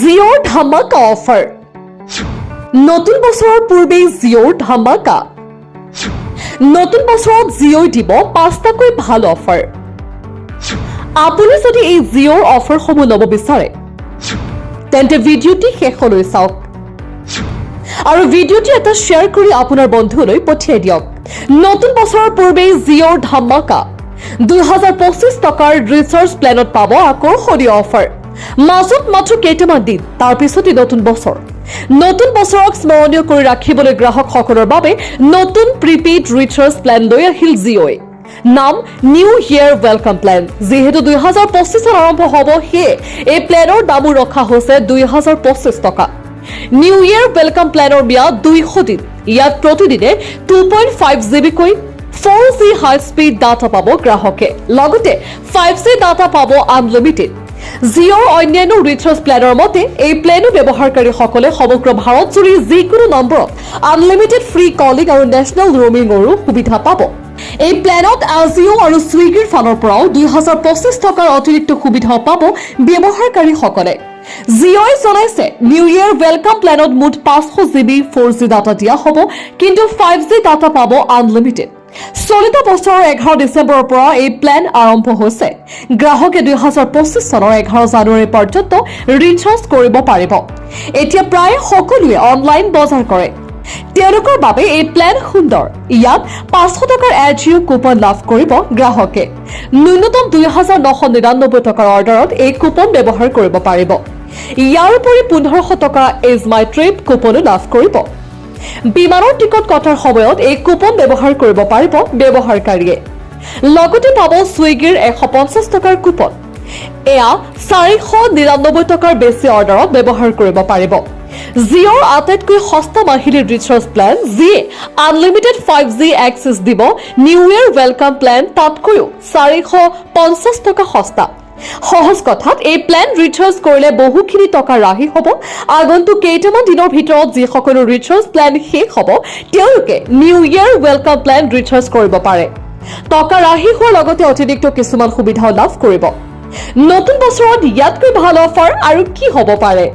জিঅ'ৰ ধামাকা অফাৰ নতুন বছৰৰ পূৰ্বেই জিঅ'ৰ ধামাকা নতুন বছৰত জিঅ'ই দিব পাঁচটাকৈ ভালো অফাৰ আপুনি যদি এই জিঅ'ৰ অফাৰসমূহ ল'ব বিচাৰে, তেন্তে ভিডিঅ'টি শেষলৈ চাওক। আৰু ভিডিঅ'টি এটা শ্বেয়াৰ কৰি আপোনাৰ বন্ধুলৈ পঠিয়াই দিয়ক। নতুন বছৰৰ পূৰ্বেই জিঅ'ৰ ধামাকা দুই হাজাৰ পঁচিছ টকাৰ ৰিচাৰ্জ প্লেনত পাব আকৰ্ষণীয় অফাৰ মাজত মাত্ৰ কেইটামান দিন, তাৰ পিছতে নতুন বছৰ। নতুন বছৰক স্মৰণীয় কৰি ৰাখিবলৈ গ্ৰাহকসকলৰ বাবে নতুন প্ৰিপেইড ৰিচাৰ্জ প্লেন লৈ আহিল জিঅ'ই নাম নিউ ইয়েৰ ৱেলকাম প্লেন যিহেতু দুই হাজাৰ পঁচিছত আৰম্ভ হ'ব, সেয়ে এই প্লেনৰ দামো ৰখা হৈছে দুই হাজাৰ পঁচিছ টকা। নিউ ইয়েৰ ৱেলকাম প্লেনৰ ম্যাদ দুইশ দিন। ইয়াত প্ৰতিদিনে two point five জিবিকৈ four G high speed data পাব গ্ৰাহকে। লগতে ফাইভ জি ডাটা পাব আনলিমিটেড জিঅ'ৰ অন্যান্য ৰিচাৰ্জ প্লেনৰ মতে, এই প্লেনো ব্যৱহাৰকাৰীসকলে সমগ্ৰ ভাৰতজুৰি যিকোনো নম্বৰত আনলিমিটেড ফ্ৰী কলিং আৰু নেশ্যনেল ৰমিঙৰো সুবিধা পাব। এই প্লেনত আজিঅ' আৰু ছুইগিৰ ফালৰ পৰাও দুই হাজাৰ পঁচিছ টকাৰ অতিৰিক্ত সুবিধাও পাব ব্যৱহাৰকাৰীসকলে। জিঅ'ই জনাইছে নিউ ইয়েৰ ৱেলকাম প্লেনত মুঠ পাঁচশো জিবি ফ'ৰ জি ডাটা দিয়া হ'ব, কিন্তু ফাইভ জি ডাটা পাব আনলিমিটেড চলিত বছৰৰ এঘাৰ ডিচেম্বৰৰ পৰা এই প্লেন আৰম্ভ হৈছে। গ্ৰাহকে দুই হাজাৰ পঁচিছ চনৰ এঘাৰ জানুৱাৰী পৰ্যন্ত ৰিচাৰ্জ কৰিব পাৰিব। এতিয়া প্ৰায় সকলোৱে অনলাইন বজাৰ কৰে। তেওঁলোকৰ বাবে এই প্লেন সুন্দৰ। ইয়াত পাঁচশ টকাৰ এজিঅ' কুপন লাভ কৰিব গ্ৰাহকে। ন্যূনতম দুই হাজাৰ নশ নিৰান্নব্বৈ টকাৰ অৰ্ডাৰত এই কুপন ব্যৱহাৰ কৰিব পাৰিব। ইয়াৰ উপৰি পোন্ধৰশ টকা ইজ মাই ট্ৰিপ কুপনো লাভ কৰিব। বিমানৰ টিকট কটাৰ সময়ত এই কুপন ব্যৱহাৰ কৰিব পাৰিব ব্যৱহাৰকাৰীয়ে। লগতে পাব ছুইগিৰ এশ পঞ্চাছ টকাৰ কুপন। এয়া চাৰিশ নিৰান্নব্বৈ টকাৰ বেছি অৰ্ডাৰত ব্যৱহাৰ কৰিব পাৰিব। জিঅ'ৰ আটাইতকৈ সস্তা মাহিলী ৰিচাৰ্জ প্লেন যিয়ে আনলিমিটেড ফাইভ জি এক্সেছ দিব নিউ ইয়েৰ ৱেলকাম প্লেন তাতকৈও চাৰিশ পঞ্চাছ টকা সস্তা। সহজ কথাত এই প্লেন ৰিচাৰ্জ কৰিলে বহুখিনি টকা ৰাহি হ'ব। আগন্তুক কেইটামান দিনৰ ভিতৰত যিসকলৰ ৰিচাৰ্জ প্লেন শেষ হ'ব তেওঁলোকে new year welcome plan recharge কৰিব পাৰে। টকা ৰাহি হোৱাৰ লগতে অতিৰিক্ত কিছুমান সুবিধাও লাভ কৰিব। নতুন বছৰত ইয়াতকৈ ভাল অফাৰ আৰু কি হ'ব পাৰে?